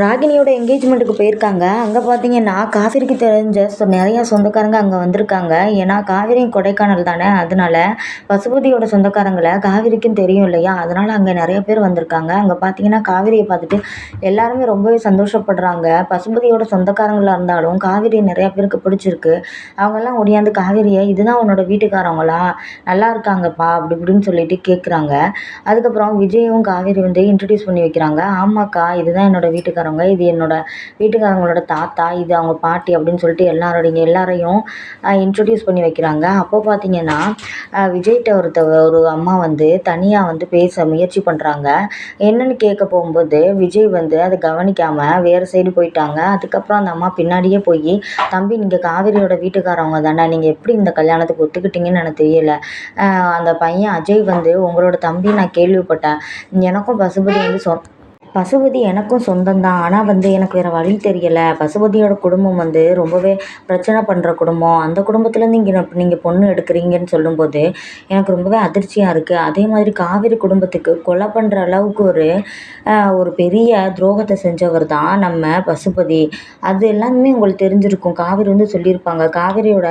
ராகினியோட என்கேஜ்மெண்ட்டுக்கு போயிருக்காங்க. அங்கே பார்த்தீங்கன்னா காவேரிக்கு தெரிஞ்ச நிறையா சொந்தக்காரங்க அங்கே வந்திருக்காங்க. ஏன்னா காவேரி கொடைக்கானல் தானே அதனால பசுபதியோட சொந்தக்காரங்களை காவேரிக்கும் தெரியும் இல்லையா? அதனால் அங்கே நிறைய பேர் வந்திருக்காங்க. அங்கே பார்த்தீங்கன்னா காவேரியை பார்த்துட்டு எல்லாருமே ரொம்பவே சந்தோஷப்படுறாங்க. பசுபதியோட சொந்தக்காரங்களாக இருந்தாலும் காவேரி நிறையா பேருக்கு பிடிச்சிருக்கு. அவங்கெல்லாம் ஒடியாந்து காவேரியை இதுதான் உன்னோட வீட்டுக்காரவங்களா? நல்லா இருக்காங்கப்பா அப்படி இப்படின்னு சொல்லிட்டு கேட்குறாங்க அதுக்கப்புறம் விஜயும் காவேரி வந்து இன்ட்ரடியூஸ் பண்ணி வைக்கிறாங்க. ஆமாக்கா இதுதான் என்னோட வீட்டுக்காரவங்க இது என்னோட வீட்டுக்காரங்களோட தாத்தா இது அவங்க பாட்டி அப்படின்னு சொல்லிட்டு எல்லாரோடைய எல்லாரையும் இன்ட்ரடியூஸ் பண்ணி வைக்கிறாங்க. அப்போ பார்த்தீங்கன்னா விஜய்கிட்ட ஒருத்த ஒரு அம்மா வந்து தனியாக வந்து பேச முயற்சி பண்ணுறாங்க என்னன்னு கேட்க போகும்போது விஜய் வந்து அதை கவனிக்காமல் வேறு சைடு போயிட்டாங்க. அதுக்கப்புறம் அந்த அம்மா பின்னாடியே போய் தம்பி நீங்கள் காவிரியோட வீட்டுக்காரவங்க தானே நீங்கள் எப்படி இந்த கல்யாணத்துக்கு ஒத்துக்கிட்டீங்கன்னு எனக்கு தெரியல. அந்த பையன் அஜய் வந்து உங்களோட தம்பி நான் கேள்விப்பட்டேன். எனக்கும் பசுபதி வந்து சொ பசுபதி எனக்கும் சொந்தம் தான் ஆனால் வந்து எனக்கு வேறு வழி தெரியலை. பசுபதியோட குடும்பம் வந்து ரொம்பவே பிரச்சனை பண்ணுற குடும்பம். அந்த குடும்பத்துலேருந்து இங்கே நீங்கள் பொண்ணு எடுக்கிறீங்கன்னு சொல்லும்போது எனக்கு ரொம்பவே அதிர்ச்சியாக இருக்குது அதே மாதிரி காவேரி குடும்பத்துக்கு கொலை பண்ணுற அளவுக்கு ஒரு ஒரு பெரிய துரோகத்தை செஞ்சவர் தான் நம்ம பசுபதி. அது எல்லாமே உங்களுக்கு தெரிஞ்சிருக்கும். காவேரி வந்து சொல்லியிருப்பாங்க. காவேரியோட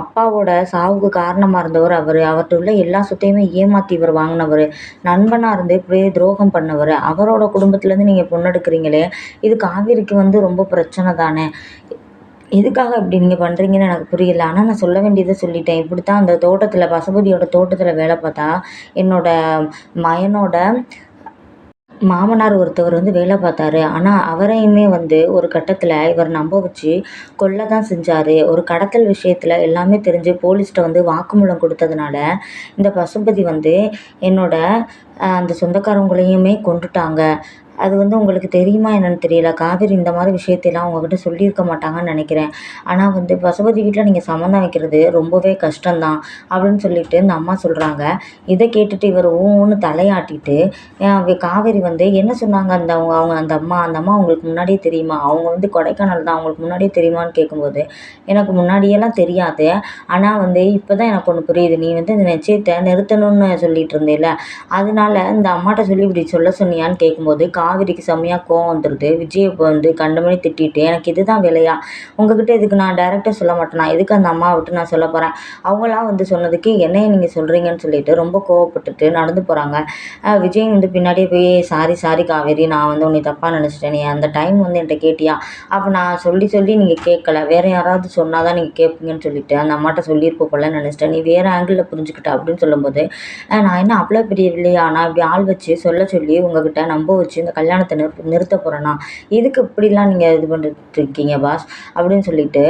அப்பாவோட சாவுக்கு காரணமாக இருந்தவர் அவர். அவர்கிட்ட உள்ள எல்லா சொத்தையுமே ஏமாற்றி இவர் வாங்கினவர். நண்பனாக இருந்து இப்படியே துரோகம் பண்ணவர். அவரோட குடும்பத்தில் குடும்பத்துலேருந்து நீங்கள் பொண்ணு எடுக்கிறீங்களே இது காவேரிக்கு வந்து ரொம்ப பிரச்சனை தானே? எதுக்காக இப்படி நீங்கள் பண்ணுறீங்கன்னு எனக்கு புரியல. ஆனால் நான் சொல்ல வேண்டியதை சொல்லிட்டேன். இப்படி தான் அந்த தோட்டத்தில் பசுபதியோட தோட்டத்தில் வேலை பார்த்தா என்னோட மயனோட மாமனார் ஒருத்தவர் வந்து வேலை பார்த்தாரு. ஆனால் அவரையுமே வந்து ஒரு கட்டத்தில் இவர் நம்ப வச்சு கொல்ல தான் செஞ்சார். ஒரு கடத்தல் விஷயத்தில் எல்லாமே தெரிஞ்சு போலீஸ்கிட்ட வந்து வாக்குமூலம் கொடுத்ததுனால இந்த பசுபதி வந்து என்னோட அந்த சொந்தக்காரவங்களையுமே கொண்டுட்டாங்க அது வந்து உங்களுக்கு தெரியுமா என்னன்னு தெரியல. காவேரி இந்த மாதிரி விஷயத்தையெல்லாம் உங்ககிட்ட சொல்லியிருக்க மாட்டாங்கன்னு நினைக்கிறேன். ஆனால் வந்து பசுபதி வீட்டில் நீங்கள் சம்மந்தம் வைக்கிறது ரொம்பவே கஷ்டம்தான் அப்படின்னு சொல்லிட்டு இந்த அம்மா சொல்கிறாங்க இதை கேட்டுட்டு இவர் ஊன்னு தலையாட்டிட்டு காவேரி வந்து என்ன சொன்னாங்க அந்த அவங்க அவங்க அந்த அம்மா? அந்த அம்மா உங்களுக்கு முன்னாடியே தெரியுமா? அவங்க வந்து கொடைக்கானல் தான் அவங்களுக்கு முன்னாடியே தெரியுமான்னு கேட்கும்போது எனக்கு முன்னாடியெல்லாம் தெரியாது. ஆனால் வந்து இப்போ தான் எனக்கு ஒன்று புரியுது. நீ வந்து இந்த நிச்சயத்தை நிறுத்தணும்னு சொல்லிட்டு இருந்தேல அதனால இந்த அம்மாட்ட சொல்லி இப்படி சொல்ல சொன்னியான்னு கேட்கும்போது கா காவிரிக்கு செம்மையாக கோவம் வந்துடுது விஜய் இப்போ வந்து கண்டமணி திட்டிட்டு எனக்கு இதுதான் விலையா? உங்ககிட்ட இதுக்கு நான் டேரெக்டாக சொல்ல மாட்டேனா? எதுக்கு அந்த அம்மா விட்டு நான் சொல்ல போகிறேன் அவங்களாம் வந்து சொன்னதுக்கு என்னைய நீங்கள் சொல்கிறீங்கன்னு சொல்லிட்டு ரொம்ப கோவப்பட்டுட்டு நடந்து போகிறாங்க விஜய் வந்து பின்னாடியே போய் சாரி சாரி காவேரி நான் வந்து உன்னை தப்பாக நினச்சிட்டேன். நீ அந்த டைம் வந்து என்கிட்ட கேட்டியா? அப்போ நான் சொல்லி சொல்லி நீங்கள் கேட்கல. வேறு யாராவது சொன்னால் தான் நீங்கள் கேட்பீங்கன்னு சொல்லிட்டு அந்த அம்மாட்ட சொல்லியிருப்ப போல நினச்சிட்டேன். நீ வேறு ஆங்கிளில் புரிஞ்சுக்கிட்ட அப்படின்னு சொல்லும்போது நான் என்ன அவ்வளோ பெரிய இல்லையா நான் இப்படி ஆள் வச்சு சொல்ல சொல்லி உங்ககிட்ட நம்ப வச்சு இந்த கல்யாணத்தை நிறு நிறுத்த போகிறேன்னா எதுக்கு இப்படிலாம் நீங்கள் இது பண்ணிட்டு இருக்கீங்க பாஸ் அப்படின்னு சொல்லிட்டு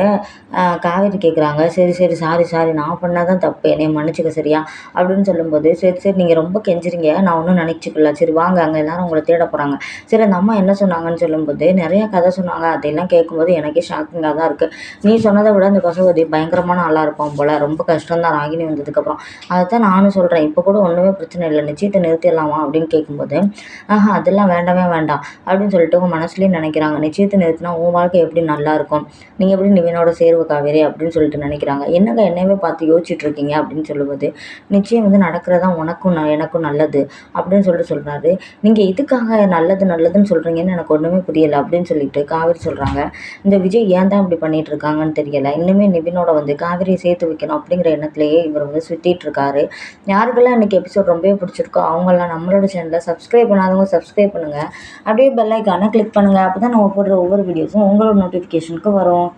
காவேரி கேட்குறாங்க சரி சரி சாரி சாரி நான் பண்ணால் தான் தப்பு. என்னை மன்னிச்சுக்க சரியா? அப்படின்னு சொல்லும்போது சரி சரி நீங்கள் ரொம்ப கெஞ்சுறீங்க. நான் ஒன்றும் நினச்சிக்கல. சரி வாங்க. அங்கே எல்லாரும் உங்களை தேட போகிறாங்க சரி அந்த அம்மா என்ன சொன்னாங்கன்னு சொல்லும்போது நிறைய கதை சொன்னாங்க. அதையெல்லாம் கேட்கும்போது எனக்கே ஷாக்கிங்காக தான் இருக்குது நீ சொன்னதை விட அந்த பசுபதி பயங்கரமான ஆளாக இருப்பான் போல். ரொம்ப கஷ்டம் தான் ராகினி வந்ததுக்கப்புறம். அதை தான் நானும் சொல்கிறேன் இப்போ கூட ஒன்றுமே பிரச்சனை இல்லை. நிச்சயத்தை நிறுத்திடலாமா? அப்படின்னு கேட்கும்போது ஆஹா அதெல்லாம் வேண்டாம். வேண்டவே வேண்டாம் அப்படின்னு சொல்லிட்டு உங்கள் மனசுலேயே நினைக்கிறாங்க. நிச்சயத்தை நிறுத்தினா உன் வாழ்க்கை எப்படி நல்லா இருக்கும்? நீங்கள் எப்படி நிவினோட சேர்வு காவேரி அப்படின்னு சொல்லிட்டு நினைக்கிறாங்க. என்னங்க என்னையே பார்த்து யோசிச்சுட்டு இருக்கீங்க அப்படின்னு சொல்லும்போது நிச்சயம் வந்து நடக்கிறதா உனக்கும் ந- எனக்கும் நல்லது அப்படின்னு சொல்லிட்டு சொல்கிறாரு நீங்கள் எதுக்காக நல்லது நல்லதுன்னு சொல்கிறீங்கன்னு எனக்கு ஒன்றுமே புரியலை அப்படின்னு சொல்லிட்டு காவேரி சொல்கிறாங்க இந்த விஜய் ஏன் தான் இப்படி பண்ணிட்டு இருக்காங்கன்னு தெரியல. இன்னுமே நிவினோட வந்து காவேரியை சேர்த்து வைக்கணும் அப்படிங்கிற எண்ணத்துலேயே இவர் வந்து சுற்றிட்டு இருக்காரு. யாருக்கெல்லாம் இன்னைக்கு எபிசோட் ரொம்பவே பிடிச்சிருக்கோ அவங்கெல்லாம் நம்மளோட சேனலை சப்ஸ்கிரைப் பண்ணாதவங்க சப்ஸ்கிரைப் பண்ணுங்கள் அப்படியே பெல் ஐக்கானை கிளிக் பண்ணுங்கள் அப்போ தான் நம்ம போடுற ஒவ்வொரு வீடியோஸும் உங்களோட நோட்டிஃபிகேஷனுக்கு வரும்.